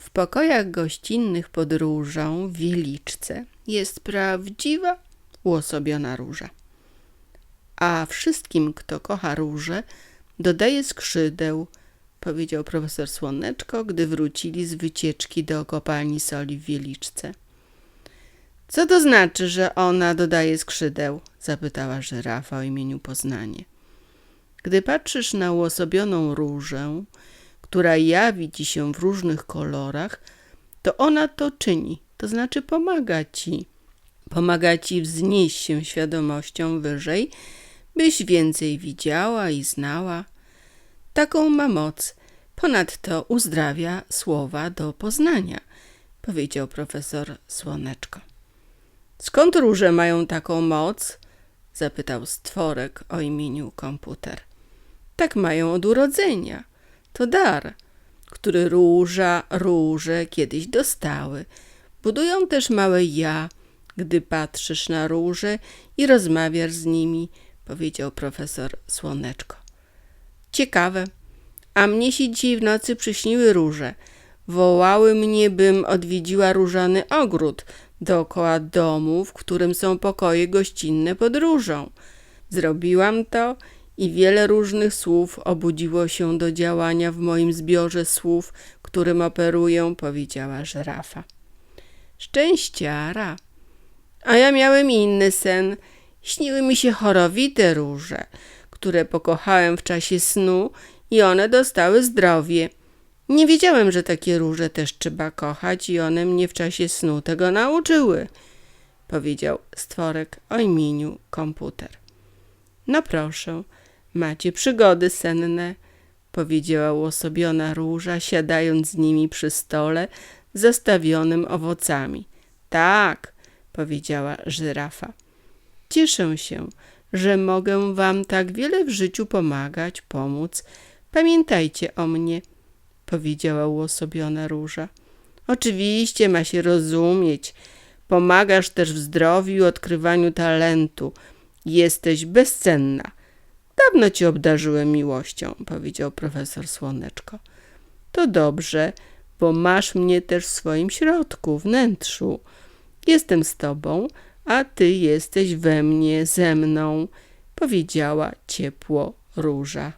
W pokojach gościnnych pod różą w Wieliczce jest prawdziwa uosobiona róża. A wszystkim, kto kocha róże, dodaje skrzydeł, powiedział profesor Słoneczko, gdy wrócili z wycieczki do kopalni soli w Wieliczce. Co to znaczy, że ona dodaje skrzydeł? zapytała żyrafa o imieniu Poznanie. Gdy patrzysz na uosobioną różę, która jawi ci się w różnych kolorach, to ona to czyni, to znaczy pomaga ci. Pomaga ci wznieść się świadomością wyżej, byś więcej widziała i znała. Taką ma moc. Ponadto uzdrawia słowa do poznania, powiedział profesor Słoneczko. Skąd róże mają taką moc? zapytał stworek o imieniu komputer. Tak mają od urodzenia. To dar, który róża, róże kiedyś dostały. Budują też małe ja, gdy patrzysz na róże i rozmawiasz z nimi, powiedział profesor Słoneczko. Ciekawe. A mnie się dzisiaj w nocy przyśniły róże. Wołały mnie, bym odwiedziła różany ogród dookoła domu, w którym są pokoje gościnne pod różą. Zrobiłam to i wiele różnych słów obudziło się do działania w moim zbiorze słów, którym operuję, powiedziała żyrafa. Szczęściara. A ja miałem inny sen. Śniły mi się chorowite róże, które pokochałem w czasie snu i one dostały zdrowie. Nie wiedziałem, że takie róże też trzeba kochać i one mnie w czasie snu tego nauczyły, powiedział stworek o imieniu komputer. No proszę, macie przygody senne, powiedziała uosobiona róża, siadając z nimi przy stole zastawionym owocami. Tak, powiedziała żyrafa. Cieszę się, że mogę wam tak wiele w życiu pomagać, pomóc. Pamiętajcie o mnie, powiedziała uosobiona róża. Oczywiście ma się rozumieć. Pomagasz też w zdrowiu i odkrywaniu talentu. Jesteś bezcenna. Dawno ci obdarzyłem miłością, powiedział profesor Słoneczko. To dobrze, bo masz mnie też w swoim środku, wnętrzu. Jestem z tobą, a ty jesteś we mnie, ze mną, powiedziała ciepło róża.